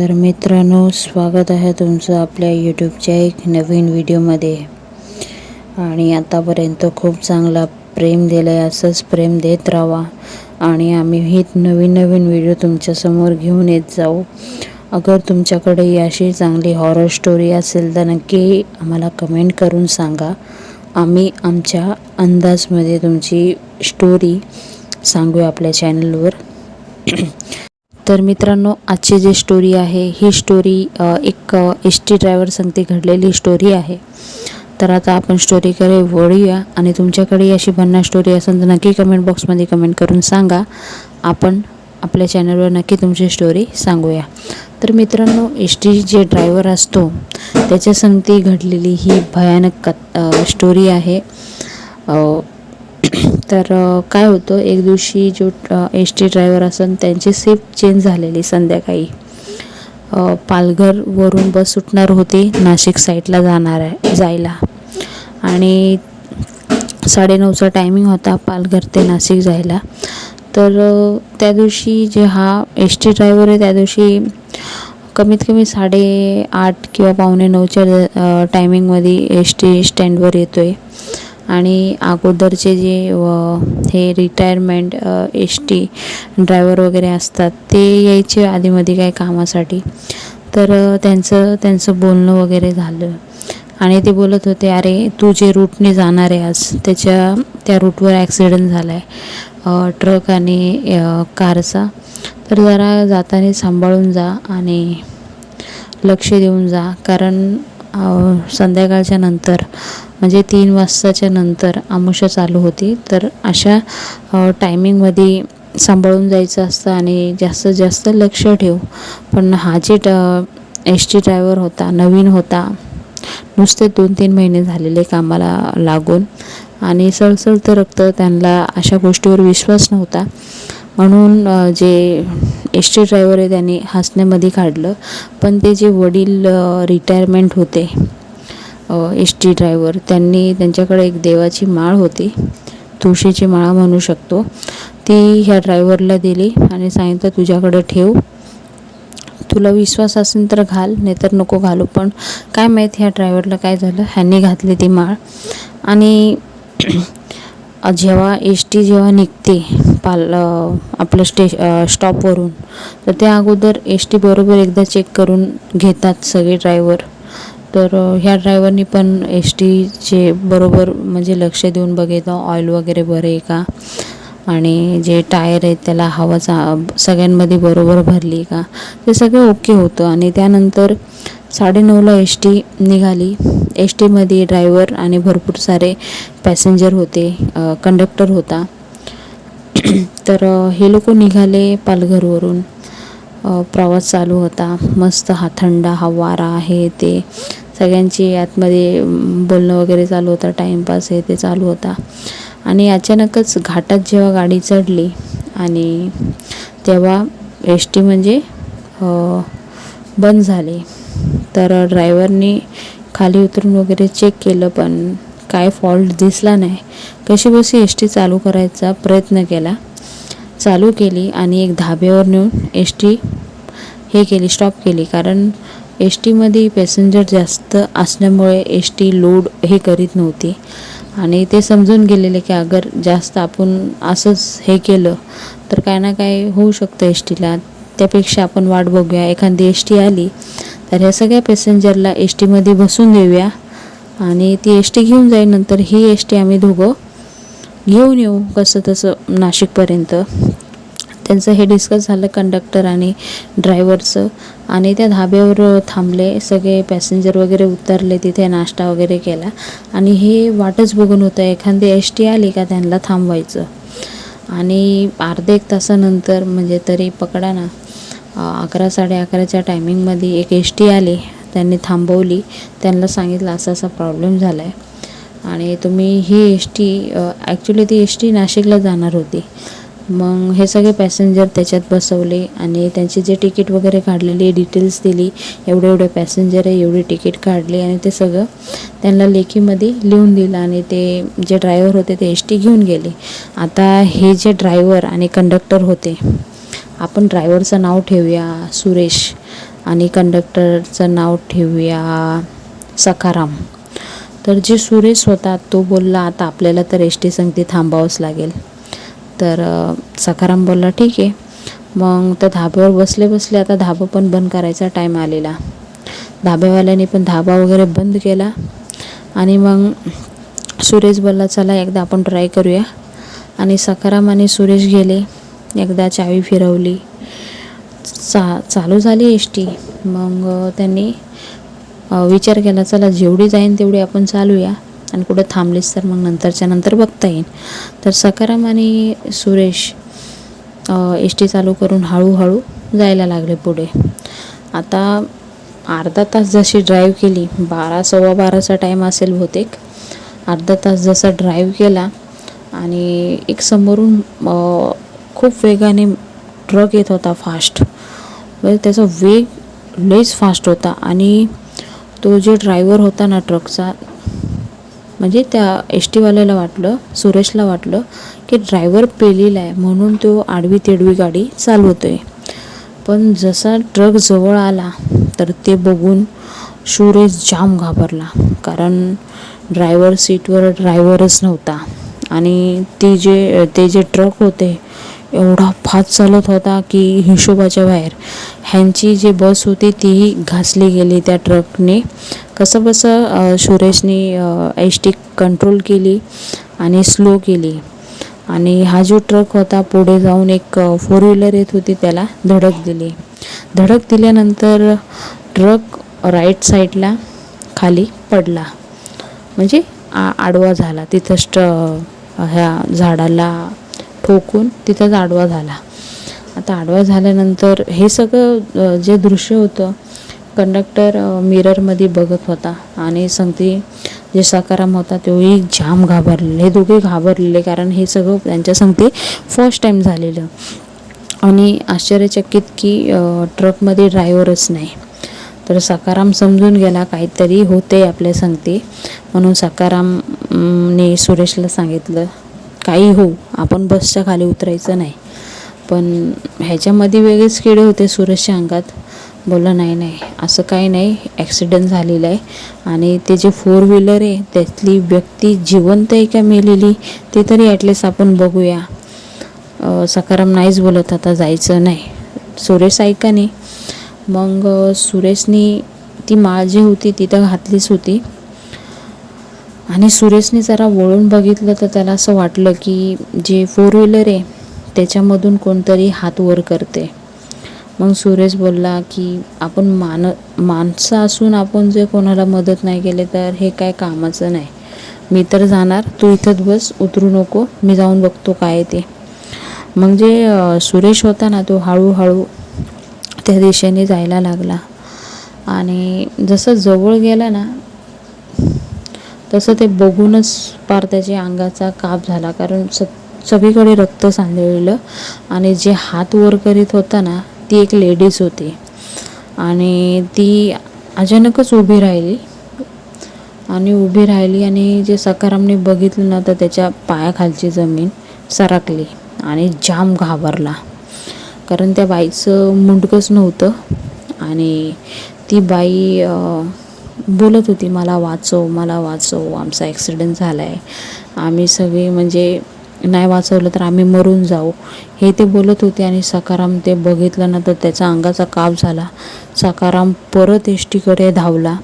तर मित्रांनो स्वागत आहे तुमचं आपल्या यूट्यूबच्या एक नवीन व्हिडिओमध्ये. आणि आतापर्यंत खूप चांगला प्रेम दिलं आहे असंच प्रेम देत राहा. आणि आम्ही ही नवीन नवीन व्हिडिओ तुमच्यासमोर घेऊन येत जाऊ. अगर तुमच्याकडे अशी चांगली हॉरर स्टोरी असेल तर नक्की आम्हाला कमेंट करून सांगा. आम्ही आमच्या अंदाजमध्ये तुमची स्टोरी सांगू आपल्या चॅनलवर तर मित्रांनो आजची जी स्टोरी आहे ही स्टोरी एक एस टी ड्रायव्हर संगती घडलेली स्टोरी आहे. तर आता आपण स्टोरीकडे वळूया आणि तुमच्याकडे अशी भन्ना स्टोरी असेल तर नक्की कमेंट बॉक्समध्ये कमेंट करून सांगा. आपण आपल्या चॅनलवर नक्की तुमची स्टोरी सांगूया. तर मित्रांनो एस टी जे ड्रायव्हर असतो त्याच्या संगती घडलेली ही भयानक कथ स्टोरी आहे. तर काय होतं एक दिवशी जो एस टी ड्रायव्हर असन त्यांची शिफ्ट चेंज झालेली संध्याकाळी. पालघरवरून बस सुटणार होती नाशिक साईडला जाणार आहे जायला. आणि साडेनऊचा टायमिंग होता पालघर ते नाशिक जायला. तर त्या दिवशी जे हा एस टी ड्रायव्हर आहे त्या दिवशी कमीत कमी साडे आठ किंवा पावणे नऊच्या टायमिंगमध्ये एस टी स्टँडवर येतो आहे आणि अगोदरचे जे व हे रिटायरमेंट एस टी ड्रायव्हर वगैरे असतात ते यायचे आधीमध्ये काही कामासाठी. तर त्यांचं त्यांचं बोलणं वगैरे झालं. आणि ते बोलत होते अरे तू जे रूटने जाणार आहे आज त्याच्या त्या रूटवर ॲक्सिडेंट झाला आहे ट्रक आणि कारचा तर जरा जाताना सांभाळून जा आणि लक्ष देऊन जा कारण संध्याकाळच्या नंतर म्हणजे तीन वाजताच्या नंतर आमुषा चालू होती. तर अशा टायमिंगमध्ये सांभाळून जायचं असतं आणि जास्तीत जास्त लक्ष ठेव. पण हा जे एस टी ड्रायव्हर होता नवीन होता नुसते दोन तीन महिने झालेले कामाला लागून. आणि सळसळतं रक्त त्यांना अशा गोष्टीवर विश्वास नव्हता. म्हणून जे एस टी ड्रायव्हर आहे त्यांनी हसण्यामध्ये काढलं. पण ते जे वडील रिटायरमेंट होते एस टी ड्रायव्हर त्यांनी त्यांच्याकडे एक देवाची माळ होती. तुळशीची माळ म्हणू शकतो. ती ह्या ड्रायव्हरला दिली आणि सांगितलं तुझ्याकडे ठेव. तुला विश्वास असेल तर घाल नाहीतर नको घालू. पण काय माहीत ह्या ड्रायव्हरला काय झालं? ह्यांनी घातली ती माळ. आणि जेव्हा एस टी जेव्हा निघते पाल आपलं स्टे स्टॉपवरून तर त्या अगोदर एस टी बरोबर एकदा चेक करून घेतात सगळे ड्रायव्हर. तर ह्या ड्रायव्हरनी पण एस टीचे बरोबर म्हणजे लक्ष देऊन बघितलं ऑइल वगैरे बरं आहे का? आणि जे टायर आहेत त्याला हवा चा सगळ्यांमध्ये बरोबर भरली का? ते सगळं ओके होतं. आणि त्यानंतर साडेनऊला एस टी निघाली. एस टीमध्ये ड्रायव्हर आणि भरपूर सारे पॅसेंजर होते कंडक्टर होता. तर हे लोक निघाले पालघरवरून. प्रवास चालू होता. मस्त हा थंड हा वारा आहे ते सगळ्यांची आतमध्ये बोलणं वगैरे चालू होता टाईमपास हे ते चालू होता. आणि अचानकच घाटात जेव्हा गाडी चढली आणि तेव्हा एस टी म्हणजे बंद झाली. तर ड्रायव्हरनी खाली उतरून वगैरे चेक केलं पण काय फॉल्ट दिसला नाही. कशी बशी एस टी चालू करायचा प्रयत्न केला. चालू केली आणि एक धाब्यावर नेऊन एस टी हे केली स्टॉप केली. कारण एस टीमध्ये पॅसेंजर जास्त असल्यामुळे एस टी लोड हे करीत नव्हती. आणि ते समजून गेलेले की अगर जास्त आपण असंच हे केलं तर काय ना काय होऊ शकतं एस टीला त्यापेक्षा आपण वाट बघूया. एखादी एस टी आली तर ह्या सगळ्या पॅसेंजरला एस टीमध्ये बसून देऊया. आणि ती एस टी घेऊन जाईल नंतर ही एस टी आम्ही दोघं घेऊन येऊ कसं तसं नाशिकपर्यंत. त्यांचं हे डिस्कस झालं कंडक्टर आणि ड्रायव्हरचं आणि त्या धाब्यावर थांबले सगळे पॅसेंजर वगैरे उतरले तिथे नाश्ता वगैरे केला. आणि हे वाटच बघून होतं एखादी एस टी आली का त्यांना थांबवायचं. आणि अर्धे एक तासानंतर म्हणजे तरी पकडा ना अकरा साडे अकराच्या टायमिंगमध्ये एक एस टी आली. त्यांनी थांबवली. त्यांना सांगितलं असा असा प्रॉब्लेम झाला आहे आणि तुम्ही ही एस टी ॲक्च्युली ती एस टी नाशिकला जाणार होती. मग हे सगळे पॅसेंजर त्याच्यात बसवले आणि त्यांची जे तिकीट वगैरे काढलेली डिटेल्स दिली एवढे एवढे पॅसेंजर आहे एवढी तिकीट काढली आणि ते सगळं त्यांना लेखीमध्ये लिहून दिलं आणि ते जे ड्रायव्हर होते ते एस टी घेऊन गेले. आता हे जे ड्रायव्हर आणि कंडक्टर होते आपण ड्रायव्हरचं नाव ठेवूया सुरेश. आणि कंडक्टरचं नाव ठेवूया सखाराम. तर जे सुरेश होता तो बोलला आता आपल्याला तर एस टी संगती थांबावंच लागेल. तर सखाराम बोलला ठीक आहे. मग त्या धाब्यावर बसले बसले आता धाबा पण बंद करायचा टाईम आलेला. धाब्यावाल्याने पण धाबा वगैरे बंद केला. आणि मग सुरेश बोलला चला एकदा आपण ट्राय करूया. आणि सखाराम आणि सुरेश गेले. एकदा चावी फिरवली. चा चालू झाली एस टी. मग त्यांनी विचार केला चला जेवढी जाईन तेवढी आपण चालूया आणि कुठं थांबलीस तर मग नंतरच्या नंतर बघता येईल. तर सकाराम आणि सुरेश एस टी चालू करून हळूहळू जायला लागले पुढे. आता अर्धा तास जशी ड्राईव्ह केली बारा सव्वा बाराचा टाईम असेल बहुतेक. अर्धा तास जसा ड्राईव्ह केला आणि एक समोरून खूप वेगाने ट्रक येत होता फास्ट म्हणजे त्याचा वेग लईच फास्ट होता आणि तो जे ड्रायव्हर होता ना ट्रकचा म्हणजे त्या एस टीवाल्याला वाटलं सुरेशला वाटलं की ड्रायव्हर पेलेला आहे म्हणून तो आडवी तेडवी गाडी चालवतो आहे पण जसा ट्रक जवळ आला तर ते बघून सुरेश जाम घाबरला कारण ड्रायव्हर सीटवर ड्रायव्हरच नव्हता. आणि ते जे ते जे ट्रक होते एवढा फास्ट चालत होता की हिशोबाच्या बाहेर. ह्यांची जी बस होती तीही घासली गेली त्या ट्रकने. कसं बसं सुरेशने एस टी कंट्रोल केली आणि स्लो केली. आणि हा जो ट्रक होता पुढे जाऊन एक फोर व्हीलर येत होती त्याला धडक दिली. धडक दिल्यानंतर ट्रक राईट साईडला खाली पडला. म्हणजे आ आडवा झाला. तिथं ह्या झाडाला ठोकून तिथंच आडवा झाला. आता आडवा झाल्यानंतर हे सगळं जे दृश्य होतं कंडक्टर मिररमध्ये बघत होता आणि संगती जे सकाराम होता तोही जाम घाबरलेले हे दोघे घाबरलेले कारण हे सगळं त्यांच्या संगती फर्स्ट टाईम झालेलं. आणि आश्चर्यचकित की ट्रकमध्ये ड्रायव्हरच नाही. तर सकाराम समजून गेला काहीतरी होते आपल्या संगती. म्हणून सकारामने सुरेशला सांगितलं काही हो आपण बसच्या खाली उतरायचं नाही. पण ह्याच्यामध्ये वेगळेच किडे होते सुरेशच्या अंगात. बोला नाही नाही असं काही नाही ॲक्सिडेंट झालेला आहे. आणि ते जे फोर व्हीलर आहे त्यातली व्यक्ती जिवंत आहे का मेलेली ते तरी ॲटलिस्ट आपण बघूया. सकाराम नाहीच बोलत आता जायचं नाही. सुरेश ऐका नाही? मग सुरेशनी ती माळ जी होती ती तर घातलीच होती. आणि सुरेशने जरा वळून बघितलं तर त्याला असं वाटलं की जे फोर व्हीलर आहे त्याच्यामधून कोणतरी हात वर करते. मग सुरेश बोलला की आपण मान माणसं असून आपण जे कोणाला मदत नाही केले तर हे काय कामाचं नाही. मी तर जाणार तू इथंच बस उतरू नको मी जाऊन बघतो काय ते. मग जे सुरेश होता ना तो हळूहळू त्या दिशेने जायला लागला. आणि जसं जवळ गेला ना तसं ते बघूनच पार त्याच्या अंगाचा काप झाला. कारण स सगळीकडे रक्त सांधळलं आणि जे हात वर करीत होता ना ती एक लेडीज होती. आणि ती अचानकच उभी राहिली. आणि उभी राहिली आणि जे सकारामने बघितलं ना तर त्याच्या पायाखालची जमीन सरकली आणि जाम घाबरला. कारण त्या बाईचं मुंडकंच नव्हतं आणि ती बाई बोलत होती मला वाचव मला वाचव आमचा ॲक्सिडेंट झाला आहे आम्ही सगळे म्हणजे नाही वाचवलं तर आम्ही मरून जाऊ. हे ते बोलत होते आणि सकाराम ते बघितलं ना तर त्याचा अंगाचा काप झाला. सकाराम परत एस टीकडे धावला.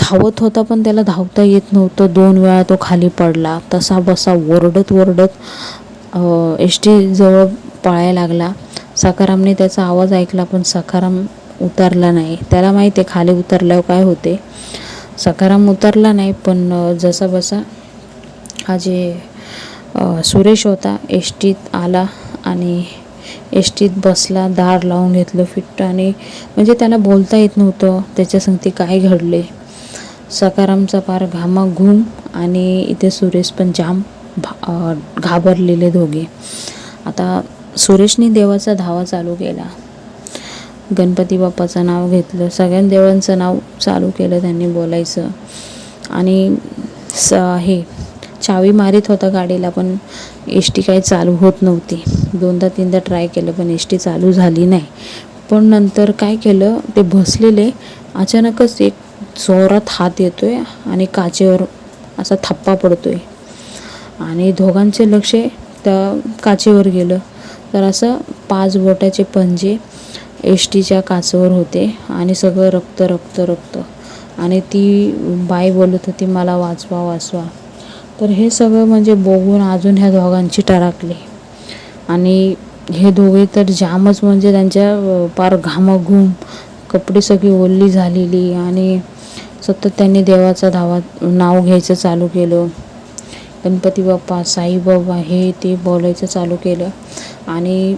धावत होता पण त्याला धावता येत नव्हतं. दोन वेळा तो खाली पडला. तसा बसा ओरडत ओरडत एस टी जवळ पळायला लागला. सकारामने त्याचा आवाज ऐकला पण सकाराम उतरला नाही. त्याला माहिती आहे खाली उतरल्यावर काय होते. सकाराम उतरला नाही पण जसा बसा हा जे सुरेश होता एस टीत आला आणि एस टीत बसला दार लावून घेतलं फिट्ट आणि म्हणजे त्याला बोलता येत नव्हतं त्याच्या संगती काय घडले. सकारामचा पार घामाघूम आणि इथे सुरेश पण जाम भा घाबरलेले दोघे. आता सुरेशने देवाचा धावा चालू केला. गणपती बाप्पाचं नाव घेतलं. सगळ्या देवळांचं नाव चालू केलं त्यांनी बोलायचं. आणि स हे चावी मारीत होता गाडीला पण एस टी काही चालू होत नव्हती. दोनदा तीनदा ट्राय केलं पण एस टी चालू झाली नाही. पण नंतर काय केलं ते बसलेले. अचानकच एक जोरात हात येतो आहे आणि काचेवर असा थप्पा पडतो आहे आणि दोघांचे लक्ष त्या काचेवर गेलं. तर असं पाच बोटाचे पंजे एस टीच्या काचेवर होते आणि सगळं रक्त रक्त रक्त. आणि ती बाई बोलत होती मला वाचवा वाचवा. तर हे सगळं म्हणजे बघून अजून ह्या दोघांची टराकली आणि हे दोघे तर जामच म्हणजे त्यांच्या पार घामाघूम कपडे सगळी ओल्ली झालेली आणि सतत त्यांनी देवाचा धावा नाव घ्यायचं चालू केलं. गणपती बाप्पा साईबाबा हे ते बोलायचं चालू केलं. आणि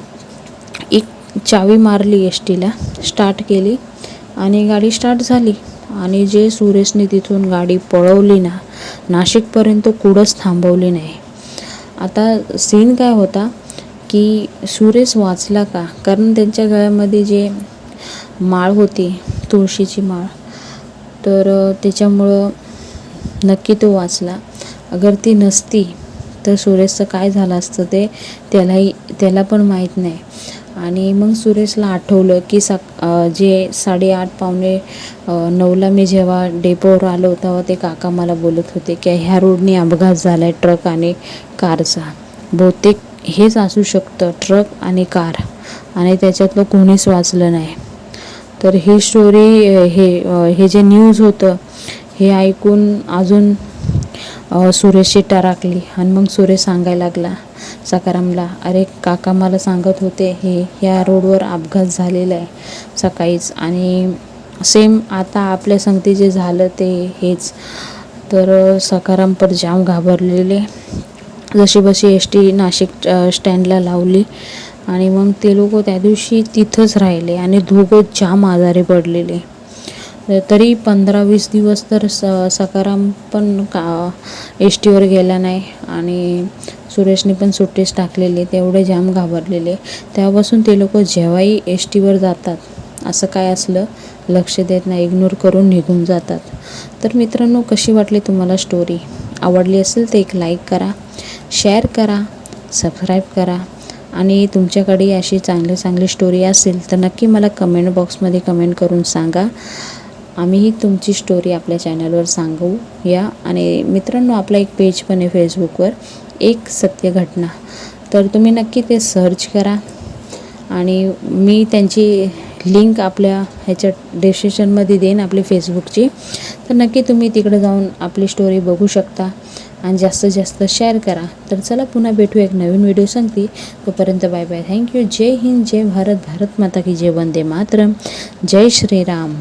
चावी मारली एस टीला स्टार्ट केली आणि गाडी स्टार्ट झाली. आणि जे सुरेशने तिथून गाडी पळवली ना नाशिकपर्यंत कुठंच थांबवली नाही. आता सीन काय होता की सुरेश वाचला का? कारण त्यांच्या गळ्यामध्ये जे माळ होती तुळशीची माळ तर त्याच्यामुळं नक्की तो वाचला. अगर ती नसती तर सुरेशचं काय झालं असतं ते त्यालाही त्याला पण माहीत नाही. आणि मग सुरेशला आठवलं की सक जे साडेआठ पावणे नऊला मी जेव्हा डेपोवर आलो तेव्हा ते काका मला बोलत होते की ह्या रोडने अपघात झाला आहे ट्रक आणि कारचा. बहुतेक हेच असू शकतं ट्रक आणि कार. आणि त्याच्यातलं कोणीच वाचलं नाही. तर ही स्टोरी हे हे जे न्यूज होतं हे ऐकून अजून सुरेशची टराकली. आणि मग सुरेश सांगायला लागला सकारामला अरे काका मला सांगत होते हे ह्या रोडवर अपघात झालेला आहे सकाळीच आणि सेम आता आपल्या संगती जे झालं ते हेच. तर सकाराम पण जाम घाबरलेले. जशी बशी एस टी नाशिक स्टँडला लावली आणि मग ते लोक त्या दिवशी तिथंच राहिले आणि दोघं जाम आजारी पडलेले. तरी पंधरा वीस दिवस तर स सकाराम पण का एस टीवर गेला नाही आणि सुरेशने पण सुट्टीच टाकलेली तेवढे जाम घाबरलेले. तेव्हापासून ते लोक जेव्हाही एस टीवर जातात असं काय असलं लक्ष देत नाही इग्नोर करून निघून जातात. तर मित्रांनो कशी वाटली तुम्हाला स्टोरी आवडली असेल तर एक लाईक करा शेअर करा सबस्क्राईब करा. आणि तुमच्याकडे अशी चांगली चांगली स्टोरी असेल तर नक्की मला कमेंट बॉक्समध्ये कमेंट करून सांगा. आम्हीही तुमची स्टोरी आपल्या चॅनलवर सांगू या आणि मित्रांनो आपला एक पेज पण आहे फेसबुकवर एक सत्य घटना. तर तुम्ही नक्की ते सर्च करा. आणि मी त्यांची लिंक आपल्या ह्याच्या डिस्क्रिप्शनमध्ये देईन आपली फेसबुकची तर नक्की तुम्ही तिकडे जाऊन आपली स्टोरी बघू शकता. आणि जास्तीत जास्त शेअर करा. तर चला पुन्हा भेटू एक नवीन व्हिडिओ सांगते. तोपर्यंत बाय बाय थँक्यू जय हिंद जय भारत. भारत माता की जय वंदे मातरम. जय श्रीराम.